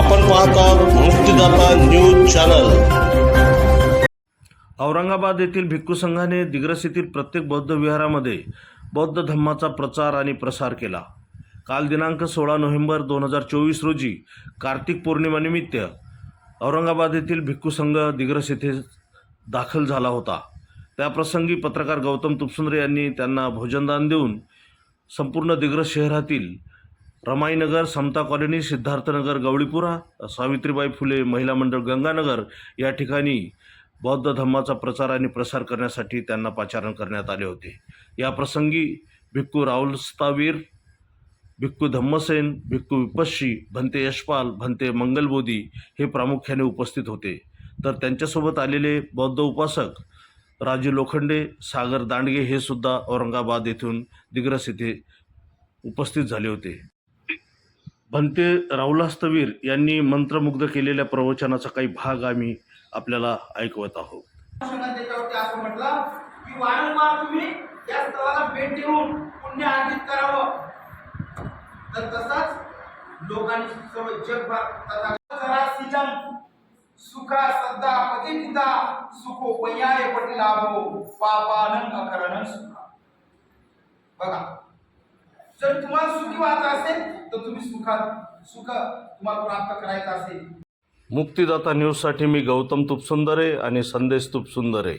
पाहतात मुक्तिदाता news channel. Aurangabad येथील भिक्खू संघाने दिग्रस येथील प्रत्येक बौद्ध विहारामध्ये बौद्ध धम्माचा प्रचार आणि प्रसार केला. काल दिनांक सोळा नोव्हेंबर दोन हजार चोवीस रोजी कार्तिक पौर्णिमेनिमित्त औरंगाबाद येथील भिक्खू संघ दिग्रस येथे दाखल झाला होता. त्याप्रसंगी पत्रकार गौतम तुपसुंद्रे यांनी त्यांना भोजनदान देऊन संपूर्ण दिग्रस शहरातील रमाईनगर समता कॉलनी सिद्धार्थनगर गवळीपुरा सावित्रीबाई फुले महिला मंडळ गंगानगर या ठिकाणी बौद्ध धम्माचा प्रचार आणि प्रसार करण्यासाठी त्यांना पाचारण करण्यात आले होते. या प्रसंगी भिक्खू राहुलस्तावीर भिक्खू धम्मसेन भिक्खू विपश्शी भंते यशपाल भंते मंगलबोधी हे प्रामुख्याने उपस्थित होते. तर त्यांच्यासोबत आलेले बौद्ध उपासक राजू लोखंडे सागर दांडगे हे सुद्धा औरंगाबाद येथून दिग्रस येथे उपस्थित झाले होते. भंते राहुलास्तवीर यांनी मंत्रमुग्ध केलेल्या प्रवचनाचा काही भाग आम्ही आपल्याला ऐकवत आहोत. असं म्हटलं की वारंवार तुम्ही या स्थळाला भेट देऊन पुण्य अर्जित करावं. तर तसाच लोकांनी सर्व जगभर तथा जरा सिजम सुखा सद्दा पतिता सुखो पयाय पटी लाभो पापानंद अकरणं सुखा. बघा. जर तुम्हाला सुखी व्हायचं असेल तर तुम्ही सुखात सुख तुम्हाला प्राप्त करायचं असेल. मुक्तिदाता न्यूजसाठी मी गौतम तुपसुंदरे आणि संदेश तुपसुंदरे.